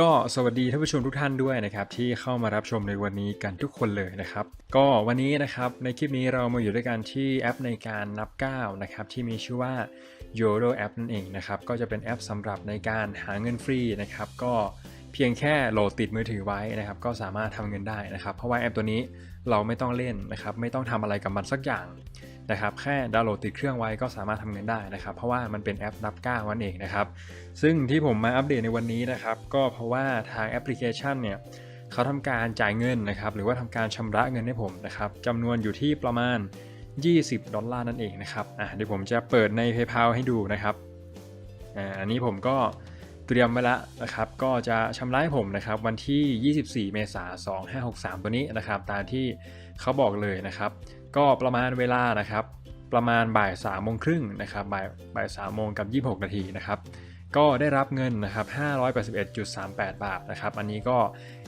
ก็สวัสดีท่านผู้ชมทุกท่านด้วยนะครับที่เข้ามารับชมในวันนี้กันทุกคนเลยนะครับ ก็วันนี้นะครับในคลิปนี้เรามาอยู่ด้วยกันที่แอปในการนับก้านะครับที่มีชื่อว่า Yoro App นั่นเองนะครับก็จะเป็นแอปสำหรับในการหาเงินฟรีนะครับก็เพียงแค่โหลดติดมือถือไว้นะครับ ก็สามารถทำเงินได้นะครับ เพราะว่าแอปตัวนี้เราไม่ต้องเล่นนะครับ ไม่ต้องทำอะไรกับมันสักอย่าง นะครับแค่ดาวน์โหลดติดเครื่องไว้ก็สามารถทำเงินได้นะครับเพราะว่ามันเป็นแอปนับก้าวนั่นเองนะครับซึ่งที่ผมมาอัปเดตในวันนี้นะครับก็เพราะว่าทางแอปพลิเคชันเนี่ยเขาทำการจ่ายเงินนะครับหรือว่าทำการชำระเงินให้ผมนะครับจำนวนอยู่ที่ประมาณ 20 ดอลลาร์นั่นเองนะครับอะเดี๋ยวผมจะเปิดใน PayPal ให้ดูนะครับอ่าอันนี้ผมก็ เตรียมไว้แล้วนะครับ ก็จะชำระให้ผมนะครับวันที่ 24 เมษายน2563 ตัวนี้นะครับ ตามที่เขาบอกเลยนะครับ ก็ประมาณเวลานะครับ ประมาณบ่าย3โมงครึ่งนะครับบ่ายบ่าย3โมงกับ 26 นาทีนะครับ ก็ได้รับเงินนะครับ581.38 บาทนะครับ อันนี้ก็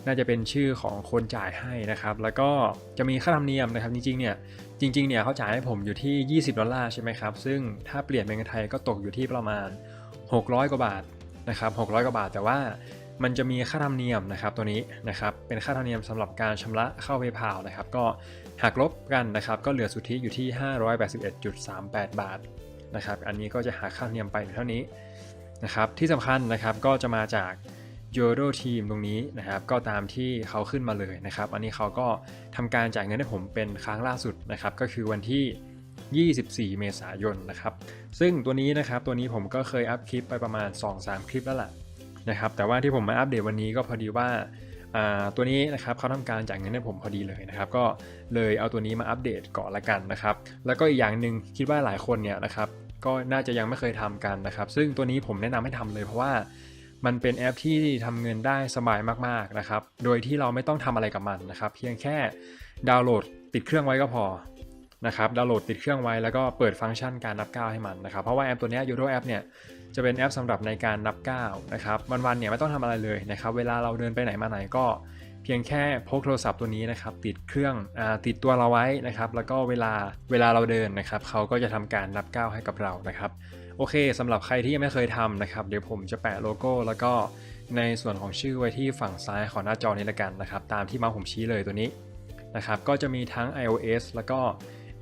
น่าจะเป็นชื่อของคนจ่ายให้นะครับ แล้วก็จะมีค่าธรรมเนียมนะครับ จริงๆ เนี่ย จริงๆ เนี่ยเขาจ่ายให้ผมอยู่ที่ 20 ดอลลาร์ใช่ไหมครับ ซึ่งถ้าเปลี่ยนเป็นเงินไทยก็ตกอยู่ที่ประมาณ 600 กว่าบาท นะครับ600 กว่าบาท แต่ว่ามันจะมีค่าธรรมเนียมนะครับตัวนี้นะครับเป็นค่าธรรมเนียมสำหรับการชำระเข้า PayPal นะครับ ก็หักลบกันนะครับ ก็เหลือสุทธิอยู่ที่ 581.38 บาทนะครับอันนี้ก็จะหาค่าธรรมเนียมไปเท่านี้นะครับที่สำคัญนะครับก็จะมาจาก y o d o Team ตรงนี้นะครับก็ตามที่เขาขึ้นมาเลยนะครับ อันนี้เขาก็ทำการจ่ายเงินให้ผมเป็นครั้งล่าสุดนะครับ ก็คือวันที่ 24 เมษายนนะครับ ซึ่งตัวนี้นะครับตัวนี้ผมก็เคยอัพคลิปไปประมาณ 2-3 คลิปแล้วแหละนะครับ แต่ว่าที่ผมมาอัปเดตวันนี้ก็พอดีว่าตัวนี้นะครับเขาทำการจ่ายเงินให้ผมพอดีเลยนะครับ ก็เลยเอาตัวนี้มาอัปเดตก่อนละกันนะครับ แล้วก็อีกอย่างหนึ่งคิดว่าหลายคนเนี่ยนะครับก็น่าจะยังไม่เคยทำกันนะครับ ซึ่งตัวนี้ผมแนะนำให้ทำเลยเพราะว่ามันเป็นแอปที่ทำเงินได้สบายมากๆนะครับ โดยที่เราไม่ต้องทำอะไรกับมันนะครับ เพียงแค่ดาวน์โหลดติดเครื่องไว้ก็พอ นะครับดาวน์โหลดติดเครื่องไว้แล้วก็เปิดฟังก์ชันการนับก้าวให้มันนะครับเพราะว่าแอปตัวนี้ยูโรแอปเนี่ยจะเป็นแอปสำหรับในการนับก้าวนะครับวันๆเนี่ยไม่ต้องทำอะไรเลยนะครับเวลาเราเดินไปไหนมาไหนก็เพียงแค่พกโทรศัพท์ตัวนี้นะครับติดเครื่องอติดตัวเราไว้นะครับแล้วก็เวลาเวลาเราเดินนะครับเขาก็จะทำการนับก้าวให้กับเรานะครับโอเคสำหรับใครที่ยังไม่เคยทำนะครับเดี๋ยวผมจะแปะโลโก้แล้วก็ในส่วนของชื่อไว้ที่ฝั่งซ้ายของหน้าจอนี้ละกันนะครับตามที่เมาส์ผมชี้เลยตัวนี้นะครับก็จะมีทั้ง iOS แล้วก็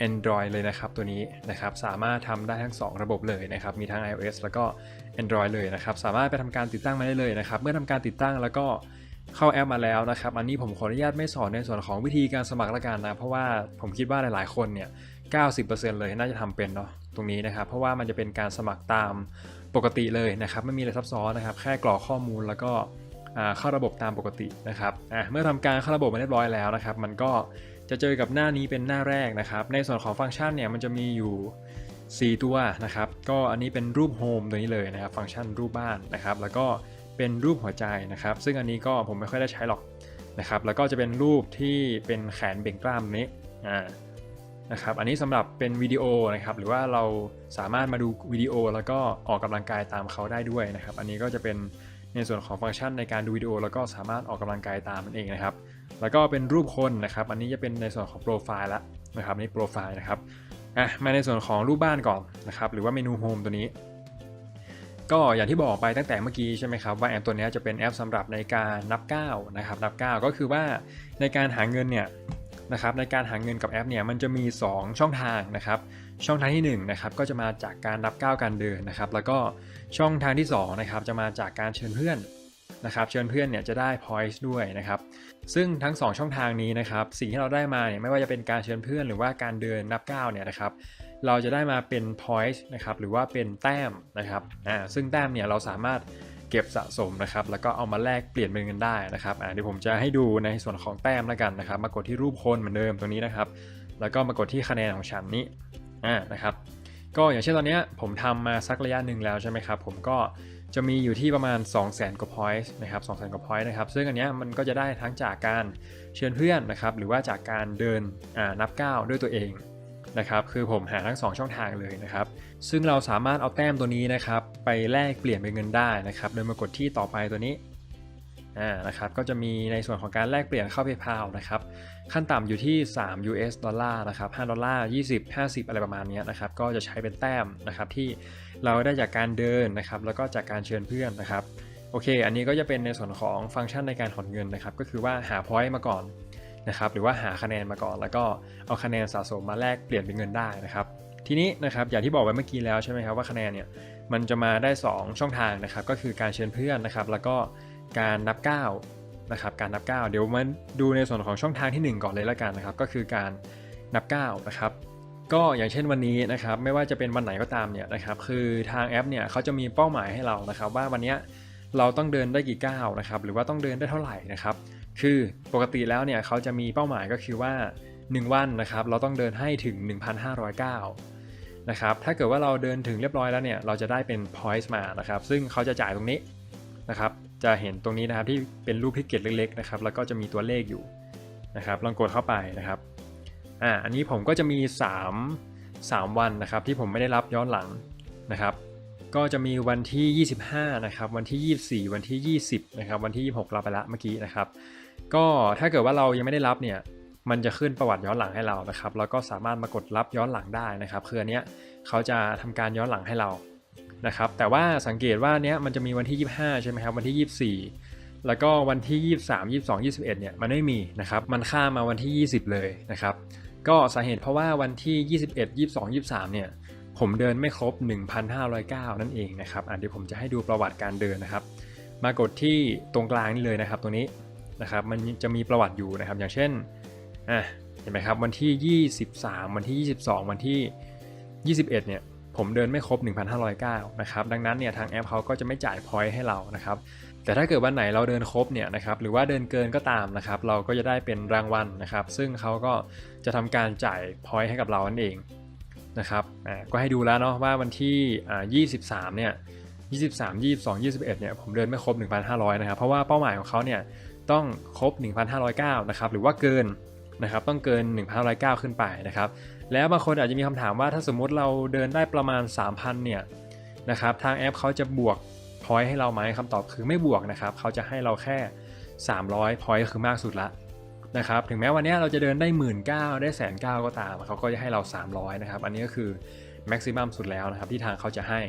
Android เลยนะครับตัวนี้นะครับสามารถทำได้ทั้ง 2 ระบบเลยนะครับมีทั้ง iOS แล้วก็ Android เลยนะครับสามารถไปทำการติดตั้งมาได้เลยนะครับเมื่อทำการติดตั้งแล้วก็เข้าแอปมาแล้วนะครับ อันนี้ผมขออนุญาตไม่สอนในส่วนของวิธีการสมัครละกันนะ เพราะว่าผมคิดว่าหลายๆ คนเนี่ย 90%เลยน่าจะทำเป็นเนาะตรงนี้นะครับ เพราะว่ามันจะเป็นการสมัครตามปกติเลยนะครับ ไม่มีอะไรซับซ้อนนะครับ แค่กรอกข้อมูลแล้วก็เข้าระบบตามปกตินะครับ เมื่อทำการเข้าระบบมาเรียบร้อยแล้วนะครับ มันก็ จะเจอกับหน้านี้เป็นหน้าแรกนะครับ ในส่วนของฟังก์ชันเนี่ยมันจะมีอยู่ 4 ตัวนะครับ ก็อันนี้เป็นรูปโฮมตัวนี้เลยนะครับ ฟังก์ชันรูปบ้านนะครับ แล้วก็เป็นรูปหัวใจนะครับ ซึ่งอันนี้ก็ผมไม่ค่อยได้ใช้หรอกนะครับ แล้วก็จะเป็นรูปที่เป็นแขนเบ่งกล้ามนี้อ่านะครับ อันนี้สำหรับเป็นวิดีโอนะครับ หรือว่าเราสามารถมาดูวิดีโอ แล้วก็ออกกำลังกายตามเขาได้ด้วยนะครับ อันนี้ก็จะเป็นในส่วนของฟังก์ชันในการดูวิดีโอ แล้วก็สามารถออกกำลังกายตามมันเองนะครับ แล้วก็เป็นรูปคนนะครับ อันนี้จะเป็นในส่วนของโปรไฟล์ละนะครับนี่โปรไฟล์นะครับอะมาในส่วนของรูปบ้านก่อนนะครับหรือว่าเมนูโฮมตัวนี้ ก็อย่างที่บอกไปตั้งแต่เมื่อกี้ใช่ไหมครับว่าแอปตัวนี้จะเป็นแอปสำหรับในการนับก้านะครับนับก้าก็คือว่าในการหาเงินเนี่ยนะครับในการหาเงินกับแอปเนี่ยมันจะมี 2 ช่องทางนะครับช่องทางที่1นะครับก็จะมาจากการนับก้าวการเดินนะครับแล้วก็ช่องทางที่2นะครับจะมาจากการเชิญเพื่อน นะครับเชิญเพื่อนเนี่ยจะได้ points ด้วยนะครับซึ่งทั้ง 2 ช่องทางนี้นะครับสิ่งที่เราได้มาเนี่ยไม่ว่าจะเป็นการเชิญเพื่อนหรือว่าการเดินนับก้าวเนี่ยนะครับเราจะได้มาเป็น point นะครับหรือว่าเป็นแต้มนะครับอ่าซึ่งแต้มเนี่ยเราสามารถเก็บสะสมนะครับแล้วก็เอามาแลกเปลี่ยนเป็นเงินได้นะครับอ่าเดี๋ยวผมจะให้ดูในส่วนของแต้มแล้วกันนะครับ มากดที่รูปคนเหมือนเดิมตรงนี้นะครับ แล้วก็มากดที่คะแนนของฉันนี้อ่านะครับก็อย่างเช่นตอนนี้ผมทำมาสักระยะหนึ่งแล้วใช่ไหมครับผมก็ จะมีอยู่ที่ประมาณ 2 0 0 0 0 0 กว่า point นะครับ2 0 0 0 0 0 กว่า point นะครับ ซึ่งอันนี้มันก็จะได้ทั้งจากการเชิญเพื่อนนะครับ หรือว่าจากการเดินนับก้าวด้วยตัวเองนะครับ คือผมหาทั้ง 2 ช่องทางเลยนะครับ ซึ่งเราสามารถเอาแต้มตัวนี้นะครับ ไปแลกเปลี่ยนเป็นเงินได้นะครับ โดยมากดที่ต่อไปตัวนี้ อ่านะครับก็จะมีในส่วนของการแลกเปลี่ยนเข้า PayPal นะครับขั้นต่ำอยู่ที่ 3 US ดอลลาร์นะครับ5ดอลลาร์20 50 อะไรประมาณนี้นะครับก็จะใช้เป็นแต้มนะครับที่เราได้จากการเดินนะครับแล้วก็จากการเชิญเพื่อนนะครับโอเค อันนี้ก็จะเป็นในส่วนของฟังก์ชันในการถอนเงินนะครับก็คือว่าหา point มาก่อนนะครับหรือว่าหาคะแนนมาก่อน แล้วก็เอาคะแนนสะสมมาแลกเปลี่ยนเป็นเงินได้นะครับทีนี้นะครับอย่างที่บอกไว้เมื่อกี้แล้วใช่ไหมครับว่าคะแนนเนี่ยมันจะมาได้ 2 ช่องทางนะครับก็คือการเชิญเพื่อนนะครับแล้วก็ การนับก้านะครับการนับก้าเดี๋ยวมาดูในส่วนของช่องทางที่ 1 ก่อนเลยละกันนะครับก็คือการนับก้านะครับก็อย่างเช่นวันนี้นะครับไม่ว่าจะเป็นวันไหนก็ตามเนี่ยนะครับคือทางแอปเนี่ยเขาจะมีเป้าหมายให้เรานะครับว่าวันนี้เราต้องเดินได้กี่ก้าวนะครับหรือว่าต้องเดินได้เท่าไหร่นะครับคือปกติแล้วเนี่ยเขาจะมีเป้าหมายก็คือว่า 1 วันนะครับเราต้องเดินให้ถึง 1,500ก้านะครับถ้าเกิดว่าเราเดินถึงเรียบร้อยแล้วเนี่ยเราจะได้เป็น points มานะครับซึ่งเขาจะจ่ายตรงนี้นะครับ จะเห็นตรงนี้นะครับที่เป็นรูปพิกเกตเล็กๆนะครับแล้วก็จะมีตัวเลขอยู่นะครับลองกดเข้าไปนะครับอ่าอันนี้ผมก็จะมี 3 3 วันนะครับที่ผมไม่ได้รับย้อนหลังนะครับ ก็จะมีวันที่ 25นะครับวันที่ 24 วันที่ 20นะครับวันที่ 26 เราไปละเมื่อกี้นะครับ ก็ถ้าเกิดว่าเรายังไม่ได้รับเนี่ยมันจะขึ้นประวัติย้อนหลังให้เรานะครับแล้วก็สามารถมากดรับย้อนหลังได้นะครับคืออันเนี้ยเขาจะทำการย้อนหลังให้เรา นะครับแต่ว่าสังเกตว่าเนี้ยมันจะมีวันที่ 25 ใช่ไหมครับวันที่ 24 แล้วก็วันที่ 23 22 21เนี่ยมันไม่มีนะครับมันข้ามมาวันที่ 20 เลยนะครับก็สาเหตุเพราะว่าวันที่ 21 22 23เนี่ยผมเดินไม่ครบ 1,509 นั่นเองนะครับอะเดี๋ยวผมจะให้ดูประวัติการเดินนะครับ มากดที่ตรงกลางนี่เลยนะครับตรงนี้นะครับมันจะมีประวัติอยู่นะครับ อย่างเช่นอะเห็นไหมครับวันที่ 23 วันที่ 22 วันที่ 21เนี่ย ผมเดินไม่ครบ 1,509นะครับดังนั้นเนี่ยทางแอปเขาก็จะไม่จ่ายพอยต์ให้เรานะครับแต่ถ้าเกิดวันไหนเราเดินครบเนี่ยนะครับหรือว่าเดินเกินก็ตามนะครับเราก็จะได้เป็นรางวัลนะครับซึ่งเขาก็จะทำการจ่ายพอยต์ให้กับเรานั่นเองนะครับอ่าก็ให้ดูแล้วเนาะว่าวันที่อ่า23 เนี่ย 23 22 21 เนี่ยผมเดินไม่ครบ 1,500 นะครับ เพราะว่าเป้าหมายของเขาเนี่ยต้องครบ 1,509 นะครับหรือว่าเกินนะครับต้องเกิน 1,509 ขึ้นไปนะครับ แล้วบางคนอาจจะมีคำถามว่าถ้าสมมุติเราเดินได้ประมาณ 3,000 เนี่ยนะครับทางแอปเขาจะบวกพอยต์ให้เราไหมคำตอบคือไม่บวกนะครับเขาจะให้เราแค่ 300พอยต์คือมากสุดละนะครับถึงแม้วันนี้เราจะเดินได้1 9ื่นได้แสนเก็ตามเขาก็จะให้เรา 300นะครับอันนี้ก็คือแม็กซิมัมสุดแล้วนะครับที่ทางเขาจะให้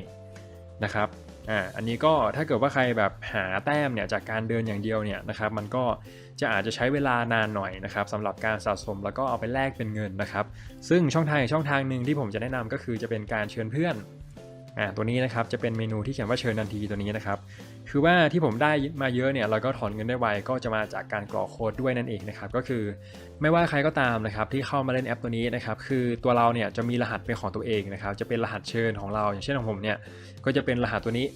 นะครับ อ่าอันนี้ก็ถ้าเกิดว่าใครแบบหาแต้มเนี่ยจากการเดินอย่างเดียวเนี่ยนะครับมันก็จะอาจจะใช้เวลานานหน่อยนะครับสำหรับการสะสมแล้วก็เอาไปแลกเป็นเงินนะครับ ซึ่งช่องทางอีกช่องทางหนึ่งที่ผมจะแนะนำก็คือจะเป็นการเชิญเพื่อน อ่าตัวนี้นะครับจะเป็นเมนูที่เขียนว่าเชิญทันทีตัวนี้นะครับ คือว่าที่ผมได้มาเยอะเนี่ยแล้วก็ถอนเงินได้ไวก็จะมาจากการกรอกโค้ดด้วยนั่นเองนะครับก็คือไม่ว่าใครก็ตามนะครับที่เข้ามาเล่นแอปตัวนี้นะครับคือตัวเราเนี่ยจะมีรหัสเป็นของตัวเองนะครับจะเป็นรหัสเชิญของเรา อย่างเช่นของผมเนี่ยก็จะเป็นรหัสตัวนี้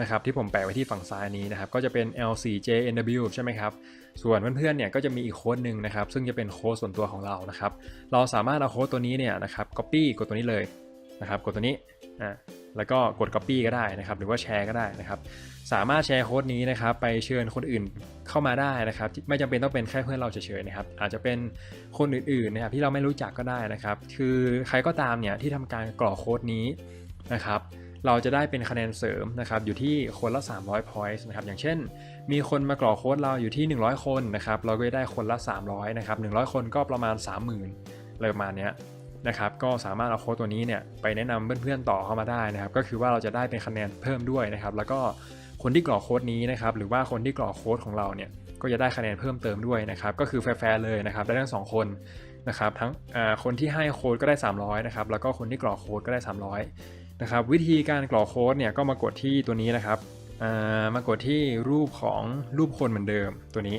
นะครับที่ผมแปะไว้ที่ฝั่งซ้ายนี้นะครับก็จะเป็น L4JNW ใช่ไหมครับส่วนเพื่อนๆเนี่ยก็จะมีอีกโค้ดหนึ่งนะครับซึ่งจะเป็นโค้ดส่วนตัวของเรานะครับเราสามารถเอาโค้ดตัวนี้เนี่ยนะครับ copy กดตัวนี้เลยนะครับกดตัวนี้อ่า แล้วก็กด copy ก็ได้นะครับหรือว่าแชร์ก็ได้นะครับ สามารถแชร์โค้ดนี้นะครับไปเชิญคนอื่นเข้ามาได้นะครับ ไม่จำเป็นต้องเป็นแค่เพื่อนเราเฉยๆนะครับอาจจะเป็นคนอื่นๆนะครับที่เราไม่รู้จักก็ได้นะครับ คือใครก็ตามเนี่ยที่ทำการกรอกโค้ดนี้นะครับเราจะได้เป็นคะแนนเสริมนะครับอยู่ที่คนละ 300 points นะครับอย่างเช่น มีคนมากรอกโค้ดเราอยู่ที่ 100 คนนะครับเราก็จะได้คนละ 300นะครับ100 คนก็ประมาณ 30,000เลยประมาณเนี้ย นะครับก็สามารถเอาโค้ดตัวนี้เนี่ยไปแนะนำเพื่อนๆต่อเข้ามาได้นะครับ ก็คือว่าเราจะได้เป็นคะแนนเพิ่มด้วยนะครับ แล้วก็คนที่กรอกโค้ดนี้นะครับหรือว่าคนที่กรอกโค้ดของเราเนี่ยก็จะได้คะแนนเพิ่มเติมด้วยนะครับ ก็คือแฟร์ๆเลยนะครับ ได้ทั้งสองคนนะครับทั้งคนที่ให้โค้ดก็ได้ 300นะครับแล้วก็คนที่กรอกโค้ดก็ได้ 300นะครับวิธีการกรอกโค้ดเนี่ยก็มากดที่ตัวนี้นะครับมากดที่รูปของรูปคนเหมือนเดิมตัวนี้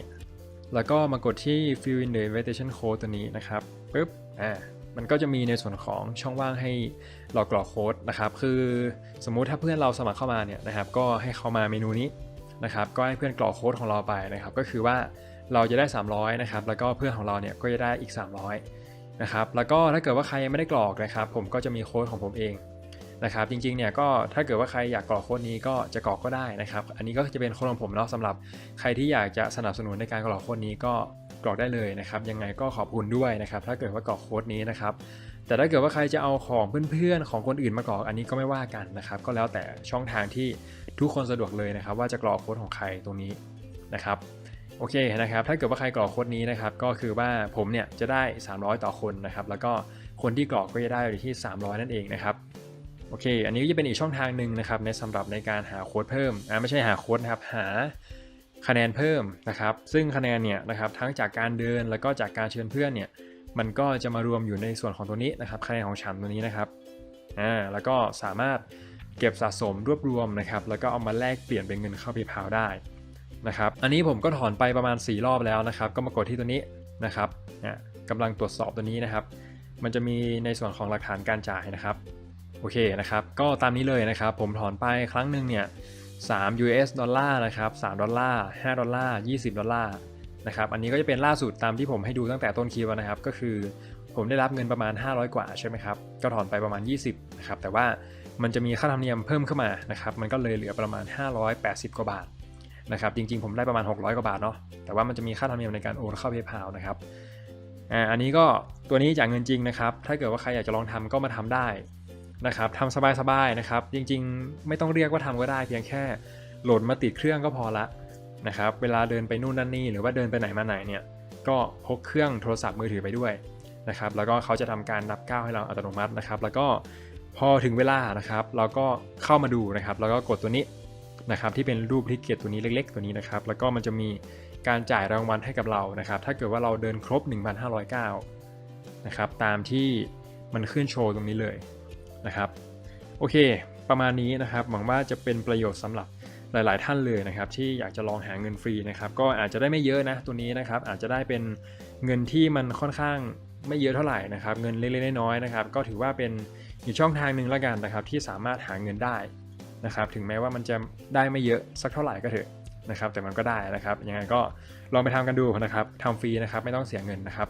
แล้วก็มากดที่ fill in the invitation code ตัวนี้นะครับปึ๊บอ่า มันก็จะมีในส่วนของช่องว่างให้เรากรอกโค้ดนะครับ คือสมมุติถ้าเพื่อนเราสมัครเข้ามาเนี่ยนะครับ ก็ให้เขามาเมนูนี้นะครับ ก็ให้เพื่อนกรอกโค้ดของเราไปนะครับ ก็คือว่าเราจะได้ 300นะครับ แล้วก็เพื่อนของเราเนี่ยก็จะได้อีก 300นะครับ แล้วก็ถ้าเกิดว่าใครยังไม่ได้กรอกนะครับ ผมก็จะมีโค้ดของผมเองนะครับ จริงๆเนี่ยก็ถ้าเกิดว่าใครอยากกรอกโค้ดนี้ก็จะกรอกก็ได้นะครับ อันนี้ก็จะเป็นโค้ดของผมเนาะสำหรับใครที่อยากจะสนับสนุนในการกรอกโค้ดนี้ก็ กรอกได้เลยนะครับ ยังไงก็ขอบคุณด้วยนะครับ ถ้าเกิดว่ากรอกโค้ดนี้นะครับ แต่ถ้าเกิดว่าใครจะเอาของเพื่อนๆ ของคนอื่นมากรอกอันนี้ก็ไม่ว่ากันนะครับ ก็แล้วแต่ช่องทางที่ทุกคนสะดวกเลยนะครับ ว่าจะกรอกโค้ดของใครตรงนี้นะครับโอเคนะครับ ถ้าเกิดว่าใครกรอกโค้ดนี้นะครับ ก็คือว่าผมเนี่ยจะได้ 300 ต่อคนนะครับ แล้วก็คนที่กรอกก็จะได้อยู่ที่ 300 นั่นเองนะครับ โอเค อันนี้ก็จะเป็นอีกช่องทางหนึ่งนะครับในสำหรับในการหาโค้ดเพิ่ม อ่าไม่ใช่หาโค้ดนะครับ หา คะแนนเพิ่มนะครับ ซึ่งคะแนนเนี่ยนะครับทั้งจากการเดินแล้วก็จากการเชิญเพื่อนเนี่ยมันก็จะมารวมอยู่ในส่วนของตัวนี้นะครับคะแนนของฉันตัวนี้นะครับอ่าแล้วก็สามารถเก็บสะสมรวบรวมนะครับแล้วก็เอามาแลกเปลี่ยนเป็นเงินเข้า PayPal ได้นะครับอันนี้ผมก็ถอนไปประมาณ 4 รอบแล้วนะครับ ก็มากดที่ตัวนี้นะครับอ่ากำลังตรวจสอบตัวนี้นะครับ มันจะมีในส่วนของหลักฐานการจ่ายนะครับโอเคนะครับ ก็ตามนี้เลยนะครับ ผมถอนไปครั้งหนึ่งเนี่ย 3 US ดอลลาร์นะครับ3ดอลลาร์5ดอลลาร์20 ดอลลาร์นะครับอันนี้ก็จะเป็นล่าสุดตามที่ผมให้ดูตั้งแต่ต้นคลิปนะครับก็คือผมได้รับเงินประมาณ 500 กว่าใช่ไหมครับก็ถอนไปประมาณ 20นะครับแต่ว่ามันจะมีค่าธรรมเนียมเพิ่มขึ้นมานะครับมันก็เลยเหลือประมาณ 580 กว่าบาทนะครับจริงๆผมได้ประมาณ 600 กว่าบาทเนาะแต่ว่ามันจะมีค่าธรรมเนียมในการโอนเข้า PayPal นะครับอันนี้ก็ตัวนี้จากเงินจริงนะครับถ้าเกิดว่าใครอยากจะลองทำก็มาทำได้ นะครับทำสบายๆนะครับ จริงๆ ไม่ต้องเรียกว่าทำก็ได้เพียงแค่โหลดมาติดเครื่องก็พอละนะครับ เวลาเดินไปนู่นนั่นนี่หรือว่าเดินไปไหนมาไหนเนี่ย ก็พกเครื่องโทรศัพท์มือถือไปด้วยนะครับ แล้วก็เขาจะทำการนับก้าวให้เราอัตโนมัตินะครับ แล้วก็พอถึงเวลานะครับ เราก็เข้ามาดูนะครับ แล้วก็กดตัวนี้นะครับที่เป็นรูปที่เกียรตัวนี้เล็ก ๆ ตัวนี้นะครับ แล้วก็มันจะมีการจ่ายรางวัลให้กับเรานะครับ ถ้าเกิดว่าเราเดินครบ 1,509นะครับ ตามที่มันขึ้นโชว์ตรงนี้เลย นะครับโอเค ประมาณนี้นะครับหวังว่าจะเป็นประโยชน์สำหรับหลาย ๆ ท่านเลยนะครับ ที่อยากจะลองหาเงินฟรีนะครับ ก็อาจจะได้ไม่เยอะนะตัวนี้นะครับ อาจจะได้เป็นเงินที่มันค่อนข้างไม่เยอะเท่าไหร่นะครับ เงินเล็ก ๆ น้อย ๆ นะครับ ก็ถือว่าเป็นอีกช่องทางหนึ่งละกันนะครับ ที่สามารถหาเงินได้นะครับ ถึงแม้ว่ามันจะได้ไม่เยอะสักเท่าไหร่ก็เถอะนะครับ แต่มันก็ได้นะครับยังไงก็ลองไปทำกันดูนะครับทำฟรีนะครับ ไม่ต้องเสียเงินนะครับ